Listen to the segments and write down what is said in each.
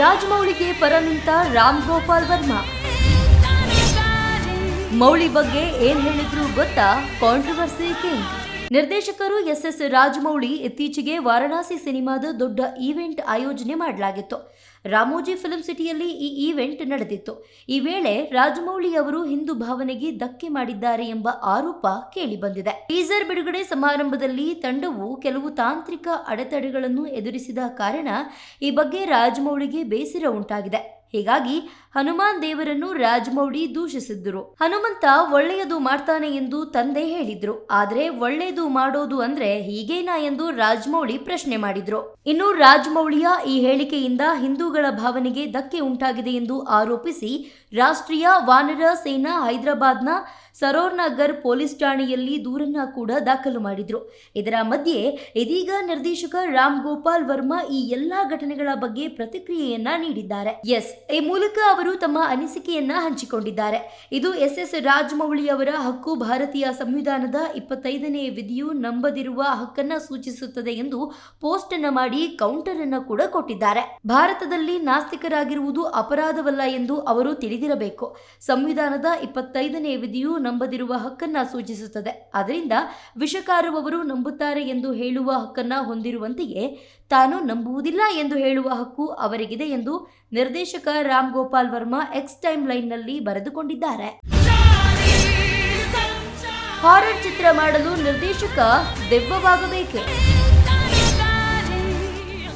ರಾಜಮೌಳಿಗೆ ಪರ ನಿಂತ ರಾಮ್ ಗೋಪಾಲ್ ವರ್ಮಾ. ಮೌಳಿ ಬಗ್ಗೆ ಏನ್ ಹೇಳಿದ್ರು ಗೊತ್ತಾ? ಕಾಂಟ್ರವರ್ಸಿ ಕಿಂಗ್ ನಿರ್ದೇಶಕರು ಎಸ್ ಎಸ್ ರಾಜಮೌಳಿ ಇತ್ತೀಚೆಗೆ ವಾರಣಾಸಿ ಸಿನಿಮಾದ ದೊಡ್ಡ ಈವೆಂಟ್ ಆಯೋಜನೆ ಮಾಡಲಾಗಿತ್ತು. ರಾಮೋಜಿ ಫಿಲ್ಮ್ ಸಿಟಿಯಲ್ಲಿ ಈ ಈವೆಂಟ್ ನಡೆದಿತ್ತು. ಈ ವೇಳೆ ರಾಜಮೌಳಿ ಅವರು ಹಿಂದೂ ಭಾವನೆಗೆ ಧಕ್ಕೆ ಮಾಡಿದ್ದಾರೆ ಎಂಬ ಆರೋಪ ಕೇಳಿಬಂದಿದೆ. ಟೀಸರ್ ಬಿಡುಗಡೆ ಸಮಾರಂಭದಲ್ಲಿ ತಂಡವು ಕೆಲವು ತಾಂತ್ರಿಕ ಅಡೆತಡೆಗಳನ್ನು ಎದುರಿಸಿದ ಕಾರಣ ಈ ಬಗ್ಗೆ ರಾಜಮೌಳಿಗೆ ಬೇಸರ ಉಂಟಾಗಿದೆ. ಹೀಗಾಗಿ ಹನುಮಾನ್ ದೇವರನ್ನು ರಾಜಮೌಳಿ ದೂಷಿಸಿದ್ದರು. ಹನುಮಂತ ಒಳ್ಳೆಯದು ಮಾಡ್ತಾನೆ ಎಂದು ತಂದೆ ಹೇಳಿದ್ರು. ಆದ್ರೆ ಒಳ್ಳೆಯದು ಮಾಡೋದು ಅಂದ್ರೆ ಹೀಗೇನಾ ಎಂದು ರಾಜಮೌಳಿ ಪ್ರಶ್ನೆ ಮಾಡಿದ್ರು. ಇನ್ನು ರಾಜಮೌಳಿಯ ಈ ಹೇಳಿಕೆಯಿಂದ ಹಿಂದೂಗಳ ಭಾವನೆಗೆ ಧಕ್ಕೆ ಉಂಟಾಗಿದೆ ಎಂದು ಆರೋಪಿಸಿ ರಾಷ್ಟ್ರೀಯ ವಾನರ ಸೇನಾ ಹೈದರಾಬಾದ್ನ ಸರೋರ್ನಗರ್ ಪೊಲೀಸ್ ಠಾಣೆಯಲ್ಲಿ ದೂರನ್ನ ಕೂಡ ದಾಖಲು ಮಾಡಿದ್ರು. ಇದರ ಮಧ್ಯೆ ಇದೀಗ ನಿರ್ದೇಶಕ ರಾಮ್ ಗೋಪಾಲ್ ವರ್ಮಾ ಈ ಎಲ್ಲಾ ಘಟನೆಗಳ ಬಗ್ಗೆ ಪ್ರತಿಕ್ರಿಯೆಯನ್ನ ನೀಡಿದ್ದಾರೆ. ಎಸ್ ಈ ಮೂಲಕ ಅವರು ತಮ್ಮ ಅನಿಸಿಕೆಯನ್ನ ಹಂಚಿಕೊಂಡಿದ್ದಾರೆ. ಇದು ಎಸ್ ಎಸ್ ರಾಜಮೌಳಿ ಅವರ ಹಕ್ಕು. ಭಾರತೀಯ ಸಂವಿಧಾನದ ಇಪ್ಪತ್ತೈದನೇ ವಿಧಿಯು ನಂಬದಿರುವ ಹಕ್ಕನ್ನ ಸೂಚಿಸುತ್ತದೆ ಎಂದು ಪೋಸ್ಟ್ ಅನ್ನ ಮಾಡಿ ಕೌಂಟರ್ ಅನ್ನ ಕೂಡ ಕೊಟ್ಟಿದ್ದಾರೆ. ಭಾರತದಲ್ಲಿ ನಾಸ್ತಿಕರಾಗಿರುವುದು ಅಪರಾಧವಲ್ಲ ಎಂದು ಅವರು ತಿಳಿದಿರಬೇಕು. ಸಂವಿಧಾನದ ಇಪ್ಪತ್ತೈದನೇ ವಿಧಿಯು ನಂಬದಿರುವ ಹಕ್ಕನ್ನ ಸೂಚಿಸುತ್ತದೆ. ಅದರಿಂದ ವಿಷಕಾರವರು ನಂಬುತ್ತಾರೆ ಎಂದು ಹೇಳುವ ಹಕ್ಕನ್ನ ಹೊಂದಿರುವಂತೆಯೇ ತಾನು ನಂಬುವುದಿಲ್ಲ ಎಂದು ಹೇಳುವ ಹಕ್ಕು ಅವರಿಗಿದೆ ಎಂದು ನಿರ್ದೇಶಕ ರಾಮ್ ಗೋಪಾಲ್ ವರ್ಮಾ ಎಕ್ಸ್ ಟೈಮ್ ಲೈನ್ನಲ್ಲಿ ಬರೆದುಕೊಂಡಿದ್ದಾರೆ. ಹಾರರ್ ಚಿತ್ರ ಮಾಡಲು ನಿರ್ದೇಶಕ ದೆವ್ವವಾಗಬೇಕೆ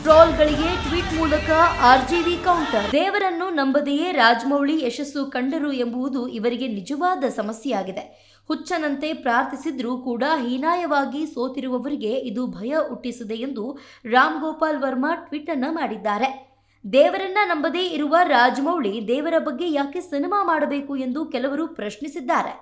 ಟ್ರೋಲ್ಗಳಿಗೆ ಟ್ವೀಟ್ ಮೂಲಕ ಆರ್ಜಿವಿ ಕೌಂಟರ್ ದೇವರನ್ನು ನಂಬದೆಯೇ ರಾಜಮೌಳಿ, ಯಶಸ್ಸು ಕಂಡರು ಎಂಬುದು ಇವರಿಗೆ ನಿಜವಾದ ಸಮಸ್ಯೆಯಾಗಿದೆ. ಹುಚ್ಚನಂತೆ ಪ್ರಾರ್ಥಿಸಿದ್ರೂ ಕೂಡ ಹೀನಾಯವಾಗಿ ಸೋತಿರುವವರಿಗೆ ಇದು ಭಯ ಹುಟ್ಟಿಸಿದೆ ಎಂದು ರಾಮ್ ಗೋಪಾಲ್ ವರ್ಮಾ ಟ್ವೀಟ್ ಅನ್ನು ಮಾಡಿದ್ದಾರೆ. ದೇವರನ್ನ ನಂಬದೇ ಇರುವ ರಾಜಮೌಳಿ ದೇವರ ಬಗ್ಗೆ ಯಾಕೆ ಸಿನಿಮಾ ಮಾಡಬೇಕು ಎಂದು ಕೆಲವರು ಪ್ರಶ್ನಿಸಿದ್ದಾರೆ.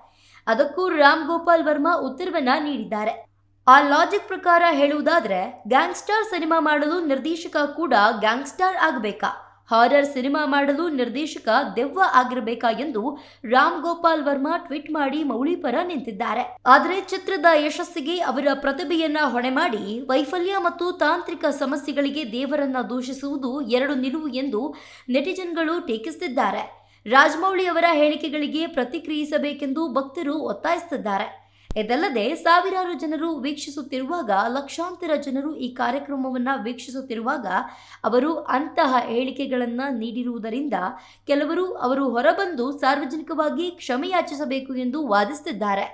ಅದಕ್ಕೂ ರಾಮ್ ಗೋಪಾಲ್ ವರ್ಮಾ ಉತ್ತರವನ್ನ ನೀಡಿದ್ದಾರೆ. ಆ ಲಾಜಿಕ್ ಪ್ರಕಾರ ಹೇಳುವುದಾದ್ರೆ ಗ್ಯಾಂಗ್ಸ್ಟರ್ ಸಿನಿಮಾ ಮಾಡಲು ನಿರ್ದೇಶಕ ಕೂಡ ಗ್ಯಾಂಗ್ಸ್ಟರ್ ಆಗಬೇಕಾ? ಹಾರರ್ ಸಿನಿಮಾ ಮಾಡಲು ನಿರ್ದೇಶಕ ದೆವ್ವ ಆಗಿರಬೇಕಾ ಎಂದು ರಾಮ್ ಗೋಪಾಲ್ ವರ್ಮಾ ಟ್ವೀಟ್ ಮಾಡಿ ಮೌಳಿ ಪರ ನಿಂತಿದ್ದಾರೆ. ಆದರೆ ಚಿತ್ರದ ಯಶಸ್ಸಿಗೆ ಅವರ ಪ್ರತಿಭೆಯನ್ನ ಹೊಣೆ ಮಾಡಿ ವೈಫಲ್ಯ ಮತ್ತು ತಾಂತ್ರಿಕ ಸಮಸ್ಯೆಗಳಿಗೆ ದೇವರನ್ನ ದೂಷಿಸುವುದು ಎರಡು ನಿಲುವು ಎಂದು ನೆಟಿಜನ್ಗಳು ಟೀಕಿಸುತ್ತಿದ್ದಾರೆ ರಾಜಮೌಳಿ ಅವರ ಹೇಳಿಕೆಗಳಿಗೆ ಪ್ರತಿಕ್ರಿಯಿಸಬೇಕೆಂದು ಭಕ್ತರು ಒತ್ತಾಯಿಸುತ್ತಿದ್ದಾರೆ. ಇದಲ್ಲದೆ ಸಾವಿರಾರು ಜನರು ವೀಕ್ಷಿಸುತ್ತಿರುವಾಗ, ಲಕ್ಷಾಂತರ ಜನರು ಈ ಕಾರ್ಯಕ್ರಮವನ್ನು ವೀಕ್ಷಿಸುತ್ತಿರುವಾಗ ಅವರು ಅಂತಹ ಹೇಳಿಕೆಗಳನ್ನು ನೀಡಿರುವುದರಿಂದ ಕೆಲವರು ಅವರು ಹೊರಬಂದು ಸಾರ್ವಜನಿಕವಾಗಿ ಕ್ಷಮೆಯಾಚಿಸಬೇಕು ಎಂದು ವಾದಿಸುತ್ತಿದ್ದಾರೆ.